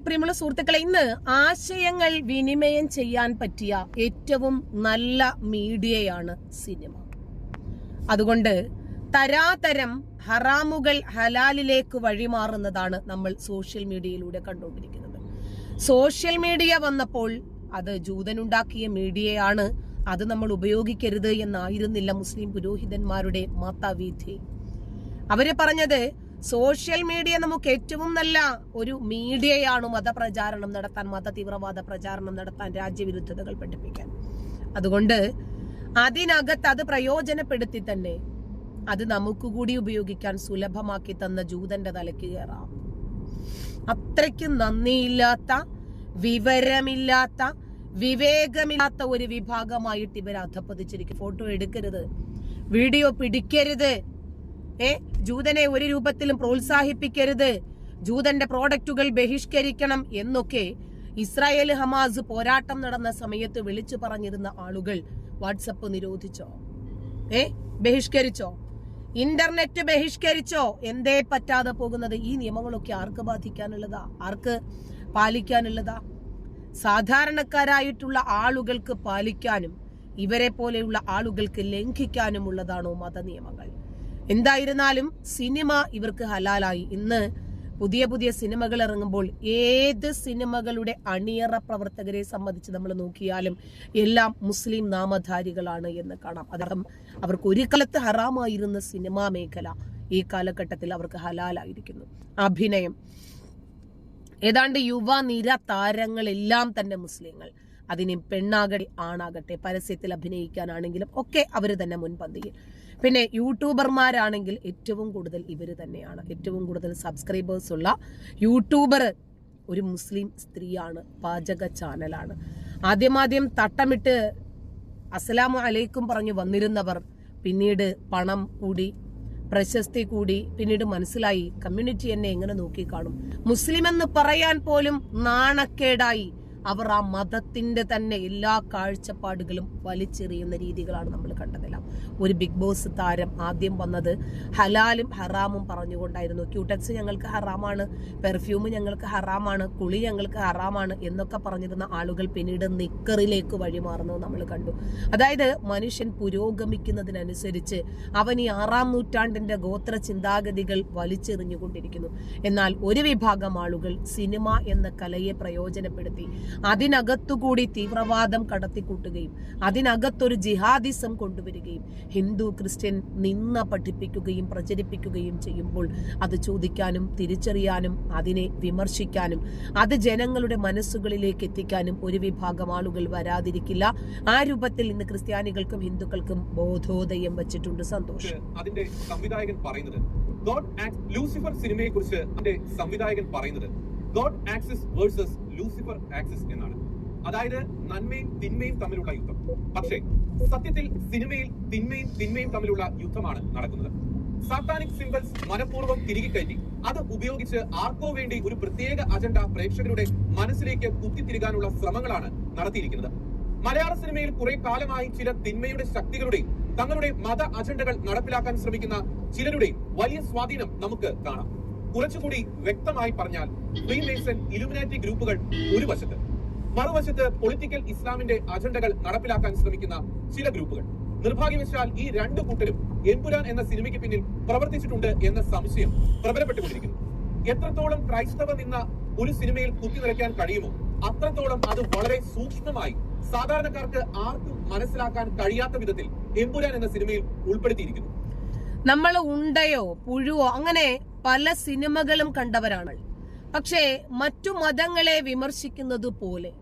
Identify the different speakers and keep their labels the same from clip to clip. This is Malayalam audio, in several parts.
Speaker 1: പ്രിയമുള്ള സുഹൃത്തുക്കളെ ഇന്ന് ആശയങ്ങൾ വിനിമയം ചെയ്യാൻ പറ്റിയ ഏറ്റവും നല്ല മീഡിയയാണ് സിനിമ. അതുകൊണ്ട് തരാതരം ഹറാമുകൾ ഹലാലിലേക്ക് വഴിമാറുന്നതാണ് നമ്മൾ സോഷ്യൽ മീഡിയയിലൂടെ കണ്ടുകൊണ്ടിരിക്കുന്നത്. സോഷ്യൽ മീഡിയ വന്നപ്പോൾ അത് ജൂതനുണ്ടാക്കിയ മീഡിയയാണ് അത് നമ്മൾ ഉപയോഗിക്കരുത് എന്നായിരുന്നില്ല മുസ്ലിം പുരോഹിതന്മാരുടെ മാതാവിധി. അവർ പറഞ്ഞത് സോഷ്യൽ മീഡിയ നമുക്ക് ഏറ്റവും നല്ല ഒരു മീഡിയയാണ് മതപ്രചാരണം നടത്താൻ മത തീവ്രവാദ പ്രചാരണം നടത്താൻ രാജ്യവിരുദ്ധതകൾ പഠിപ്പിക്കാൻ. അതുകൊണ്ട് അതിനകത്ത് അത് പ്രയോജനപ്പെടുത്തി തന്നെ അത് നമുക്ക് കൂടി ഉപയോഗിക്കാൻ സുലഭമാക്കി തന്ന ജൂതന്റെ തലയ്ക്ക് കയറാം. അത്രയ്ക്ക് നന്ദിയില്ലാത്ത വിവരമില്ലാത്ത വിവേകമില്ലാത്ത ഒരു വിഭാഗമായിട്ട് ഇവർ അധപ്പതിച്ചിരിക്കും ഫോട്ടോ എടുക്കരുത്. വീഡിയോ പിടിക്കരുത്. ഏ ജൂതനെ ഒരു രൂപത്തിലും പ്രോത്സാഹിപ്പിക്കരുത്. ജൂതന്റെ പ്രോഡക്റ്റുകൾ ബഹിഷ്കരിക്കണം എന്നൊക്കെ ഇസ്രായേൽ ഹമാസ് പോരാട്ടം നടന്ന സമയത്ത് വിളിച്ചു പറഞ്ഞിരുന്ന ആളുകൾ വാട്സപ്പ് നിരോധിച്ചോ? ഏ ബഹിഷ്കരിച്ചോ? ഇന്റർനെറ്റ് ബഹിഷ്കരിച്ചോ? എന്തേ പറ്റാതെ പോകുന്നത്? ഈ നിയമങ്ങളൊക്കെ ആർക്ക് ബാധിക്കാനുള്ളതാ? ആർക്ക് പാലിക്കാനുള്ളതാ? സാധാരണക്കാരായിട്ടുള്ള ആളുകൾക്ക് പാലിക്കാനും ഇവരെ പോലെയുള്ള ആളുകൾക്ക് ലംഘിക്കാനുമുള്ളതാണോ മതനിയമങ്ങൾ? എന്തായിരുന്നാലും സിനിമ ഇവർക്ക് ഹലാലായി. ഇന്ന് പുതിയ പുതിയ സിനിമകൾ ഇറങ്ങുമ്പോൾ ഏത് സിനിമകളുടെ അണിയറ പ്രവർത്തകരെ സംബന്ധിച്ച് നമ്മൾ നോക്കിയാലും എല്ലാം മുസ്ലിം നാമധാരികളാണ് എന്ന് കാണാം. അദ്ദേഹം അവർക്ക് ഒരു കാലത്ത് ഹറാമായിരുന്ന സിനിമാ മേഖല ഈ കാലഘട്ടത്തിൽ അവർക്ക് ഹലാലായിരിക്കുന്നു. അഭിനയം. ഏതാണ്ട് യുവ നിര താരങ്ങളെല്ലാം തന്നെ മുസ്ലിങ്ങൾ. അതിന് പെണ്ണാകട്ടെ ആണാകട്ടെ പരസ്യത്തിൽ അഭിനയിക്കാനാണെങ്കിലും ഒക്കെ അവർ തന്നെ മുൻപന്തിയിൽ. പിന്നെ യൂട്യൂബർമാരാണെങ്കിൽ ഏറ്റവും കൂടുതൽ ഇവർ തന്നെയാണ്. ഏറ്റവും കൂടുതൽ സബ്സ്ക്രൈബേഴ്സ് ഉള്ള യൂട്യൂബർ ഒരു മുസ്ലിം സ്ത്രീയാണ് പാചക ചാനലാണ്. ആദ്യമാദ്യം തട്ടമിട്ട് അസ്സലാമു അലൈക്കും പറഞ്ഞു വന്നിരുന്നവർ പിന്നീട് പണം കൂടി പ്രശസ്തി കൂടി പിന്നീട് മനസ്സിലായി കമ്മ്യൂണിറ്റി എന്നെ എങ്ങനെ നോക്കിക്കാണും? മുസ്ലിം എന്ന് പറയാൻ പോലും നാണക്കേടായി. അവർ ആ മതത്തിന്റെ തന്നെ എല്ലാ കാഴ്ചപ്പാടുകളും വലിച്ചെറിയുന്ന രീതികളാണ് നമ്മൾ കണ്ടതെല്ലാം. ഒരു ബിഗ് ബോസ് താരം ആദ്യം വന്നത് ഹലാലും ഹറാമും പറഞ്ഞുകൊണ്ടായിരുന്നു. ക്യൂട്ടക്സ് ഞങ്ങൾക്ക് ഹറാമാണ് പെർഫ്യൂം ഞങ്ങൾക്ക് ഹറാമാണ് കുളി ഞങ്ങൾക്ക് ഹറാമാണ് എന്നൊക്കെ പറഞ്ഞിരുന്ന ആളുകൾ പിന്നീട് നിക്കറിലേക്ക് വഴിമാറുന്നത് നമ്മൾ കണ്ടു. അതായത് മനുഷ്യൻ പുരോഗമിക്കുന്നതിനനുസരിച്ച് അവൻ ഈ ആറാം നൂറ്റാണ്ടിന്റെ ഗോത്ര ചിന്താഗതികൾ വലിച്ചെറിഞ്ഞുകൊണ്ടിരിക്കുന്നു. എന്നാൽ ഒരു വിഭാഗം ആളുകൾ സിനിമ എന്ന കലയെ പ്രയോജനപ്പെടുത്തി. അതിനകത്തുകൂടി തീവ്രവാദം കടത്തിക്കൂട്ടുകയും അതിനകത്തൊരു ജിഹാദിസം കൊണ്ടുവരികയും ഹിന്ദു ക്രിസ്ത്യൻ നിന്ന പഠിപ്പിക്കുകയും പ്രചരിപ്പിക്കുകയും ചെയ്യുമ്പോൾ അത് ചോദിക്കാനും തിരിച്ചറിയാനും അതിനെ വിമർശിക്കാനും അത് ജനങ്ങളുടെ മനസ്സുകളിലേക്ക് എത്തിക്കാനും ഒരു വിഭാഗം ആളുകൾ വരാതിരിക്കില്ല. ആ രൂപത്തിൽ ഇന്ന് ക്രിസ്ത്യാനികൾക്കും ഹിന്ദുക്കൾക്കും ബോധോദയം വെച്ചിട്ടുണ്ട് സന്തോഷം.
Speaker 2: അതിന്റെ സംവിധായകൻ പറയുന്നത് ലൂസിഫർ സിനിമയെ കുറിച്ച് അതിന്റെ സംവിധായകൻ പറയുന്നത് god axis versus Lucifer axis എന്നാണ്. അതായത് നന്മയും തിന്മയും തമ്മിലുള്ള യുദ്ധം. പക്ഷേ സത്യത്തിൽ സിനിമയിൽ തിന്മയും തിന്മയും തമ്മിലുള്ള യുദ്ധമാണ് നടക്കുന്നത്. സാത്താനിക് സിംബൽസ് മനഃപൂർവം തിരികെ കയറ്റി. അത് ഉപയോഗിച്ച് ആർക്കോ വേണ്ടി ഒരു പ്രത്യേക അജണ്ട പ്രേക്ഷകരുടെ മനസ്സിലേക്ക് കുത്തിത്തിരികാനുള്ള ശ്രമങ്ങളാണ് നടത്തിയിരിക്കുന്നത്. മലയാള സിനിമയിൽ കുറെ കാലമായി ചില തിന്മയുടെ ശക്തികളുടെ തങ്ങളുടെ മത അജണ്ടകൾ നടപ്പിലാക്കാൻ ശ്രമിക്കുന്ന ചിലരുടെ വലിയ സ്വാധീനം നമുക്ക് കാണാം. കുറച്ചുകൂടി വ്യക്തമായി പറഞ്ഞാൽ ഫ്രീമേസൺ ഇലുമിനാറ്റി ഗ്രൂപ്പുകൾ ഒരു വശത്ത് മറുവശത്ത് പൊളിറ്റിക്കൽ ഇസ്ലാമിന്റെ അജണ്ടകൾ നടപ്പിലാക്കാൻ ശ്രമിക്കുന്ന ചില ഗ്രൂപ്പുകൾ. നിർഭാഗ്യവശാൽ ഈ രണ്ടു കൂട്ടരും എമ്പുരാൻ എന്ന സിനിമയ്ക്ക് പിന്നിൽ പ്രവർത്തിച്ചിട്ടുണ്ട് എന്ന സംശയം പ്രബലപ്പെട്ടുകൊണ്ടിരിക്കുന്നു. എത്രത്തോളം ക്രൈസ്തവ നിന്ന ഒരു സിനിമയിൽ കുത്തി നിറയ്ക്കാൻ കഴിയുമോ അത്രത്തോളം അത് വളരെ സൂക്ഷ്മമായി സാധാരണക്കാർക്ക് ആർക്കും മനസ്സിലാക്കാൻ കഴിയാത്ത വിധത്തിൽ എമ്പുരാൻ എന്ന സിനിമയിൽ ഉൾപ്പെടുത്തിയിരിക്കുന്നു.
Speaker 1: നമ്മൾ ഉണ്ടയോ പുഴുവോ അങ്ങനെ പല സിനിമകളും കണ്ടവരാണ്. പക്ഷേ മറ്റു മതങ്ങളെ വിമർശിക്കുന്നത് പോലെ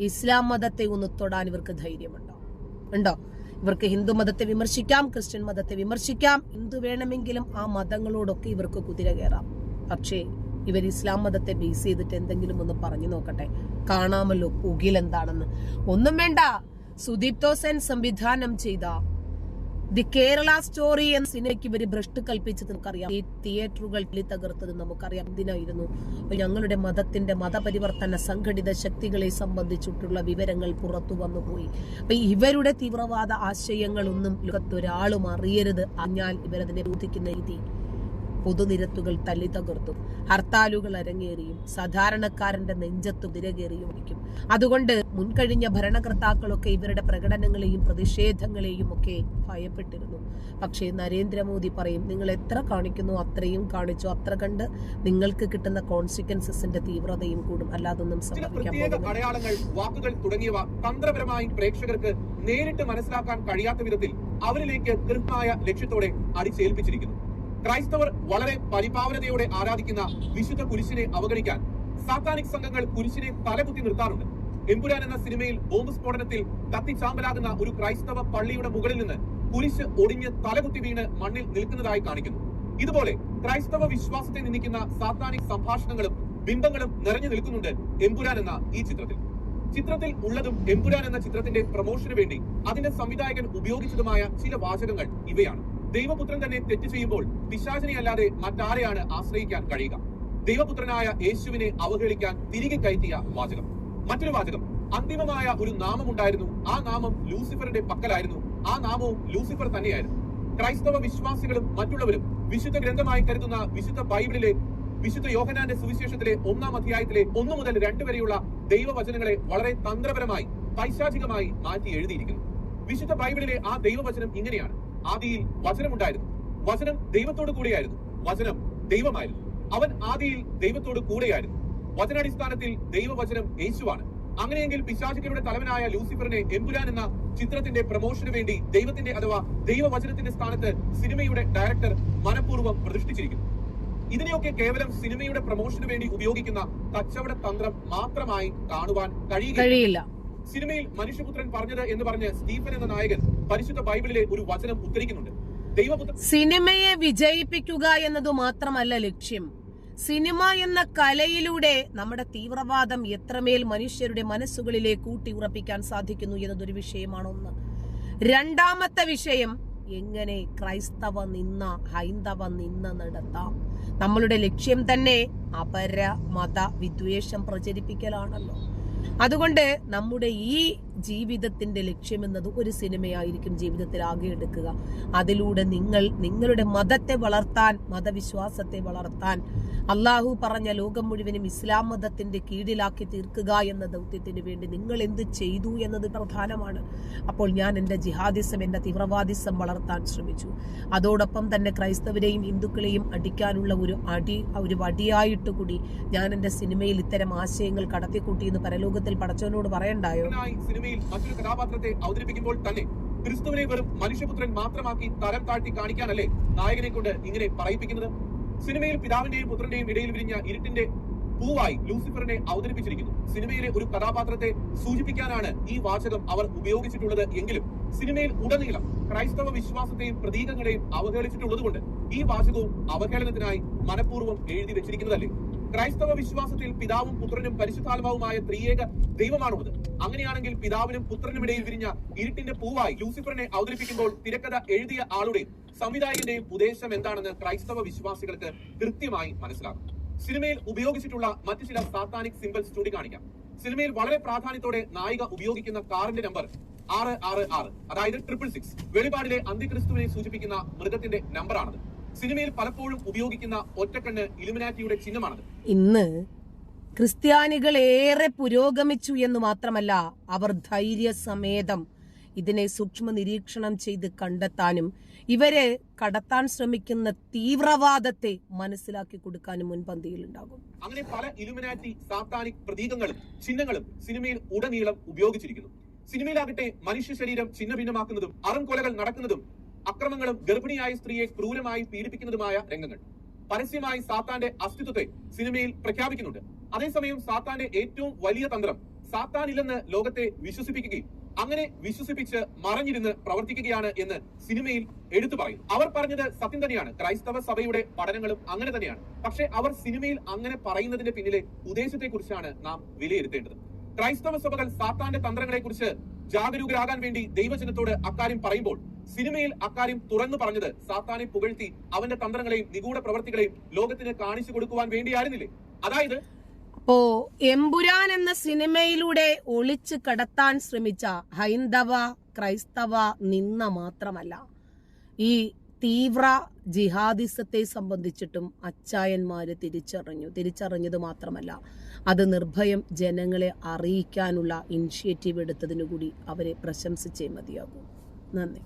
Speaker 1: ഇസ്ലാം മതത്തെ ഒന്ന് തൊടാൻ ഇവർക്ക് ധൈര്യമുണ്ടോ? ഉണ്ടോ? ഇവർക്ക് ഹിന്ദു മതത്തെ വിമർശിക്കാം ക്രിസ്ത്യൻ മതത്തെ വിമർശിക്കാം. എന്തു വേണമെങ്കിലും ആ മതങ്ങളോടൊക്കെ ഇവർക്ക് കുതിര കയറാം. പക്ഷേ ഇവർ ഇസ്ലാം മതത്തെ ബേസ് ചെയ്തിട്ട് എന്തെങ്കിലും ഒന്ന് പറഞ്ഞു നോക്കട്ടെ. കാണാമല്ലോ പുകിൽ എന്താണെന്ന് ഒന്നും വേണ്ട. സുദീപ് തോസൻ സംവിധാനം ചെയ്ത ദി കേരള സ്റ്റോറി എന്ന സിനിമയ്ക്ക് ഇവർ ഭ്രഷ്ട് കൽപ്പിച്ചത് നമുക്കറിയാം. ഈ തിയേറ്ററുകൾ തകർത്തത് നമുക്കറിയാം. എന്തിനായിരുന്നു? ഞങ്ങളുടെ മതത്തിന്റെ മതപരിവർത്തന സംഘടിത ശക്തികളെ സംബന്ധിച്ചിട്ടുള്ള വിവരങ്ങൾ പുറത്തു വന്നുപോയി അപ്പൊ ഇവരുടെ തീവ്രവാദ ആശയങ്ങളൊന്നും ലോകത്തൊരാളും അറിയരുത്. അഞ്ഞാൽ ഇവരതിനെ ബോധിക്കുന്ന രീതി. പൊതുനിരത്തുകൾ തല്ലി തകർത്തും. ഹർത്താലുകൾ അരങ്ങേറിയും. സാധാരണക്കാരന്റെ നെഞ്ചത്ത് തിരകേറിയും ഇരിക്കും. അതുകൊണ്ട് മുൻകഴിഞ്ഞ ഭരണകർത്താക്കളൊക്കെ ഇവരുടെ പ്രകടനങ്ങളെയും പ്രതിഷേധങ്ങളെയും ഒക്കെ ഭയപ്പെട്ടിരുന്നു. പക്ഷേ നരേന്ദ്രമോദി പറയും നിങ്ങൾ എത്ര കാണിക്കുന്നു അത്രയും കാണിച്ചു. അത്ര കണ്ട് നിങ്ങൾക്ക് കിട്ടുന്ന കോൺസിക്വൻസസിന്റെ തീവ്രതയും കൂടും. അല്ലാതൊന്നും സംഭവിക്കാൻ
Speaker 2: അടയാളങ്ങൾ വാക്കുകൾ തുടങ്ങിയവ തന്ത്രപരമായി പ്രേക്ഷകർക്ക് നേരിട്ട് മനസ്സിലാക്കാൻ കഴിയാത്ത വിധത്തിൽ അവരിലേക്ക് കൃത്യമായ ലക്ഷ്യത്തോടെ അടിച്ചേൽപ്പിച്ചിരിക്കുന്നു. ക്രൈസ്തവർ വളരെ പരിപാവനതയോടെ ആരാധിക്കുന്ന വിശുദ്ധ കുരിശിനെ അവഗണിക്കാൻ സാത്താനിക് സംഘങ്ങൾ കുരിശിനെ തലകുത്തി നിർത്താറുണ്ട്. എമ്പുരാൻ എന്ന സിനിമയിൽ ബോംബ് സ്ഫോടനത്തിൽ കത്തിച്ചാമ്പലാകുന്ന ഒരു ക്രൈസ്തവ പള്ളിയുടെ മുകളിൽ നിന്ന് കുരിശ് ഒടിഞ്ഞ് തലകുത്തി വീണ് മണ്ണിൽ നിൽക്കുന്നതായി കാണിക്കുന്നു. ഇതുപോലെ ക്രൈസ്തവ വിശ്വാസത്തെ നിന്ദിക്കുന്ന സാത്താനിക് സംഭാഷണങ്ങളും ബിംബങ്ങളും നിറഞ്ഞു നിൽക്കുന്നുണ്ട് എമ്പുരാൻ എന്ന ഈ ചിത്രത്തിൽ. ചിത്രത്തിൽ ഉള്ളതും എമ്പുരാൻ എന്ന ചിത്രത്തിന്റെ പ്രൊമോഷന് വേണ്ടി അതിന്റെ സംവിധായകൻ ഉപയോഗിച്ചതുമായ ചില വാചകങ്ങൾ ഇവയാണ്. ദൈവപുത്രൻ തന്നെ തെറ്റ് ചെയ്യുമ്പോൾ പിശാചിനെ അല്ലാതെ മറ്റാരെയാണ് ആശ്രയിക്കാൻ കഴിയുക? ദൈവപുത്രനായ യേശുവിനെ അവഹേളിക്കാൻ തിരികെ കയറ്റിയ വാചകം. മറ്റൊരു വാചകം. അന്തിമമായ ഒരു നാമം ഉണ്ടായിരുന്നു. ആ നാമം ലൂസിഫറിന്റെ പക്കലായിരുന്നു. ആ നാമവും ലൂസിഫർ തന്നെയായിരുന്നു. ക്രൈസ്തവ വിശ്വാസികളും മറ്റുള്ളവരും വിശുദ്ധ ഗ്രന്ഥമായി കരുതുന്ന വിശുദ്ധ ബൈബിളിലെ വിശുദ്ധ യോഹനാന്റെ സുവിശേഷത്തിലെ ഒന്നാം അധ്യായത്തിലെ ഒന്നു മുതൽ രണ്ട് വരെയുള്ള ദൈവവചനങ്ങളെ വളരെ തന്ത്രപരമായി പൈശാചികമായി മാറ്റി എഴുതിയിരിക്കുന്നു. വിശുദ്ധ ബൈബിളിലെ ആ ദൈവവചനം ഇങ്ങനെയാണ്. ആദിയിൽ വചനം ഉണ്ടായിരുന്നു. വചനം ദൈവത്തോട് കൂടെയായിരുന്നു. വചനം ദൈവമായിരുന്നു. അവൻ ആദിയിൽ ദൈവത്തോട് കൂടെയായിരുന്നു. വചനാടിസ്ഥാനത്തിൽ ദൈവവചനം യേശുവാണ്. അങ്ങനെയെങ്കിൽ പിശാചികളുടെ തലവനായ ലൂസിഫറിനെ എമ്പുരാൻ എന്ന ചിത്രത്തിന്റെ പ്രമോഷന് വേണ്ടി ദൈവത്തിന്റെ അഥവാ ദൈവവചനത്തിന്റെ സ്ഥാനത്ത് സിനിമയുടെ ഡയറക്ടർ മനഃപൂർവം പ്രതിഷ്ഠിച്ചിരിക്കുന്നു. ഇതിനെയൊക്കെ കേവലം സിനിമയുടെ പ്രമോഷന് വേണ്ടി ഉപയോഗിക്കുന്ന കച്ചവട തന്ത്രം മാത്രമായി കാണുവാൻ
Speaker 1: കഴിയില്ല.
Speaker 2: സിനിമയിൽ മനുഷ്യപുത്രൻ പറഞ്ഞത് എന്ന് പറഞ്ഞ് സ്റ്റീഫൻ എന്ന നായകൻ പരിശുദ്ധ ബൈബിളിലെ ഒരു വചനം ഉദ്ധരിക്കുന്നുണ്ട്.
Speaker 1: സിനിമയെ വിജയിപ്പിക്കുക എന്നതു മാത്രമല്ല ലക്ഷ്യം. സിനിമ എന്ന കലയിലൂടെ നമ്മുടെ തീവ്രവാദം എത്രമേൽ മനുഷ്യരുടെ മനസ്സുകളിലേക്ക് ഊട്ടി ഉറപ്പിക്കാൻ സാധിക്കുന്നു എന്നതൊരു വിഷയമാണ് ഒന്ന്. രണ്ടാമത്തെ വിഷയം എങ്ങനെ ക്രൈസ്തവ നിന്ന ഹൈന്ദവ നിന്ന നടത്താം? നമ്മളുടെ ലക്ഷ്യം തന്നെ അപര മത വിദ്വേഷം പ്രചരിപ്പിക്കലാണല്ലോ. അതുകൊണ്ട് നമ്മുടെ ഈ ജീവിതത്തിന്റെ ലക്ഷ്യമെന്നത് ഒരു സിനിമയായിരിക്കും ജീവിതത്തിൽ ആകെ എടുക്കുക. അതിലൂടെ നിങ്ങൾ നിങ്ങളുടെ മതത്തെ വളർത്താൻ മതവിശ്വാസത്തെ വളർത്താൻ അള്ളാഹു പറഞ്ഞ ലോകം മുഴുവനും ഇസ്ലാം മതത്തിന്റെ കീഴിലാക്കി തീർക്കുക എന്ന ദൗത്യത്തിന് വേണ്ടി നിങ്ങൾ എന്ത് ചെയ്തു എന്നത് പ്രധാനമാണ്. അപ്പോൾ ഞാൻ എന്റെ ജിഹാദിസം എന്റെ തീവ്രവാദിസം വളർത്താൻ ശ്രമിച്ചു. അതോടൊപ്പം തന്നെ ക്രൈസ്തവരെയും ഹിന്ദുക്കളെയും അടിക്കാനുള്ള ഒരു അടി ഒരു വടിയായിട്ട് കൂടി ഞാൻ എന്റെ സിനിമയിൽ ഇത്തരം ആശയങ്ങൾ കടത്തിക്കൂട്ടി എന്ന് പരലോകത്തിൽ പടച്ചവനോട് പറയണ്ടായോ?
Speaker 2: സിനിമയിൽ മറ്റൊരു കഥാപാത്രത്തെ അവതരിപ്പിക്കുമ്പോൾ തന്നെ ക്രിസ്തുവിനെ വെറും മനുഷ്യപുത്രൻ മാത്രമാക്കി തരം താഴ്ത്തി കാണിക്കാനല്ലേ നായകനെ കൊണ്ട് ഇങ്ങനെ പറയിപ്പിക്കുന്നത്? സിനിമയിൽ പിതാവിന്റെയും പുത്രന്റെയും ഇടയിൽ വിരിഞ്ഞ ഇരുട്ടിന്റെ പൂവായി ലൂസിഫറിനെ അവതരിപ്പിച്ചിരിക്കുന്നു. സിനിമയിലെ ഒരു കഥാപാത്രത്തെ സൂചിപ്പിക്കാനാണ് ഈ വാചകം അവർ ഉപയോഗിച്ചിട്ടുള്ളത് എങ്കിലും സിനിമയിൽ ഉടനീളം ക്രൈസ്തവ വിശ്വാസത്തെയും പ്രതീകങ്ങളെയും അവഹേളിച്ചിട്ടുള്ളതുകൊണ്ട് ഈ വാചകവും അവഹേളനത്തിനായി മനഃപൂർവം എഴുതി വെച്ചിരിക്കുന്നതല്ലേ? ക്രൈസ്തവ വിശ്വാസത്തിൽ പിതാവും പുത്രനും പരിശുദ്ധാത്മാവുമായ ത്രിയേക ദൈവമാണുള്ളത്. അങ്ങനെയാണെങ്കിൽ പിതാവിനും പുത്രനും ഇടയിൽ വിരിഞ്ഞ ഇരുട്ടിന്റെ പൂവായി ലൂസിഫറിനെ അവതരിപ്പിക്കുമ്പോൾ തിരക്കഥ എഴുതിയ ആളുടെയും സംവിധായകന്റെയും ഉദ്ദേശം എന്താണെന്ന് ക്രൈസ്തവ വിശ്വാസികൾക്ക് കൃത്യമായി മനസ്സിലാകും. സിനിമയിൽ ഉപയോഗിച്ചിട്ടുള്ള മറ്റു ചില സാത്താനിക് സിംബൽസ് ചൂണ്ടിക്കാണിക്കാം. സിനിമയിൽ വളരെ പ്രാധാന്യത്തോടെ നായിക ഉപയോഗിക്കുന്ന കാറിന്റെ നമ്പർ ആറ് ആറ് ആറ് അതായത് ട്രിപ്പിൾ സിക്സ്. വെളിപാടിലെ അന്തിക്രിസ്തുവിനെ സൂചിപ്പിക്കുന്ന മൃഗത്തിന്റെ നമ്പറാണത്. സിനിമയിൽ പലപ്പോഴും ഉപയോഗിക്കുന്ന ഒറ്റക്കണ്ണ് ഇലുമിനാറ്റിയുടെ ചിഹ്നമാണത്.
Speaker 1: ഇന്ന് ക്രിസ്ത്യാനികൾ ഏറെ പുരോഗമിച്ചു എന്ന് മാത്രമല്ല അവർ ധൈര്യസമേതം ഇതിനെ സൂക്ഷ്മ നിരീക്ഷണം ചെയ്ത് കണ്ടെത്താനും ഇവരെ കടത്താൻ ശ്രമിക്കുന്ന തീവ്രവാദത്തെ മനസ്സിലാക്കി കൊടുക്കാനും മുൻപന്തിയിൽ ഉണ്ടാകും
Speaker 2: അങ്ങനെ പല ഇലുമിനാറ്റി സാത്താനിക് പ്രതീകങ്ങളും ചിഹ്നങ്ങളും സിനിമയിൽ ഉടനീളം ഉപയോഗിച്ചിരിക്കുന്നു. സിനിമയിലാകട്ടെ മനുഷ്യ ശരീരം ചിഹ്ന ഭിന്നമാക്കുന്നതും അറംകൊലകൾ നടക്കുന്നതും അക്രമങ്ങളും ഗർഭിണിയായ സ്ത്രീയെ ക്രൂരമായി പീഡിപ്പിക്കുന്നതുമായ രംഗങ്ങൾ. പരസ്യമായി സാത്താന്റെ അസ്തിത്വത്തെ സിനിമയിൽ പ്രഖ്യാപിക്കുന്നുണ്ട്. അതേസമയം സാത്താന്റെ ഏറ്റവും വലിയ തന്ത്രം സാത്താൻ ഇല്ലെന്ന് ലോകത്തെ വിശ്വസിപ്പിക്കുകയും അങ്ങനെ വിശ്വസിപ്പിച്ച് മറഞ്ഞിരുന്ന് പ്രവർത്തിക്കുകയാണ് എന്ന് സിനിമയിൽ എടുത്തു പറയും. അവർ പറഞ്ഞത് സത്യം തന്നെയാണ്. ക്രൈസ്തവ സഭയുടെ പഠനങ്ങളും അങ്ങനെ തന്നെയാണ്. പക്ഷെ അവർ സിനിമയിൽ അങ്ങനെ പറയുന്നതിന്റെ പിന്നിലെ ഉദ്ദേശത്തെ കുറിച്ചാണ് നാം വിലയിരുത്തേണ്ടത്. ക്രൈസ്തവ സഭകൾ സാത്താന്റെ തന്ത്രങ്ങളെ കുറിച്ച് ജാഗരൂകരാകാൻ വേണ്ടി ദൈവജനത്തോട് അക്കാര്യം പറയുമ്പോൾ സിനിമയിൽ അക്കാര്യം തുറന്നു പറഞ്ഞത് സാത്താനെ പുകഴ്ത്തി അവന്റെ തന്ത്രങ്ങളെയും നിഗൂഢ പ്രവർത്തികളെയും ലോകത്തിന് കാണിച്ചു കൊടുക്കുവാൻ വേണ്ടിയായിരുന്നില്ലേ? അതായത്
Speaker 1: ഓ എമ്പുരാൻ എന്ന സിനിമയിലൂടെ ഒളിച്ചു കടത്താൻ ശ്രമിച്ച ഹൈന്ദവ ക്രൈസ്തവ നിന്ന മാത്രമല്ല ഈ തീവ്ര ജിഹാദിസത്തെ സംബന്ധിച്ചിട്ടും അച്ചായന്മാര് തിരിച്ചറിഞ്ഞു. തിരിച്ചറിഞ്ഞത് മാത്രമല്ല അത് നിർഭയം ജനങ്ങളെ അറിയിക്കാനുള്ള ഇനിഷ്യേറ്റീവ് എടുത്തതിനു കൂടി അവരെ പ്രശംസിച്ചേ മതിയാകൂ. നന്ദി.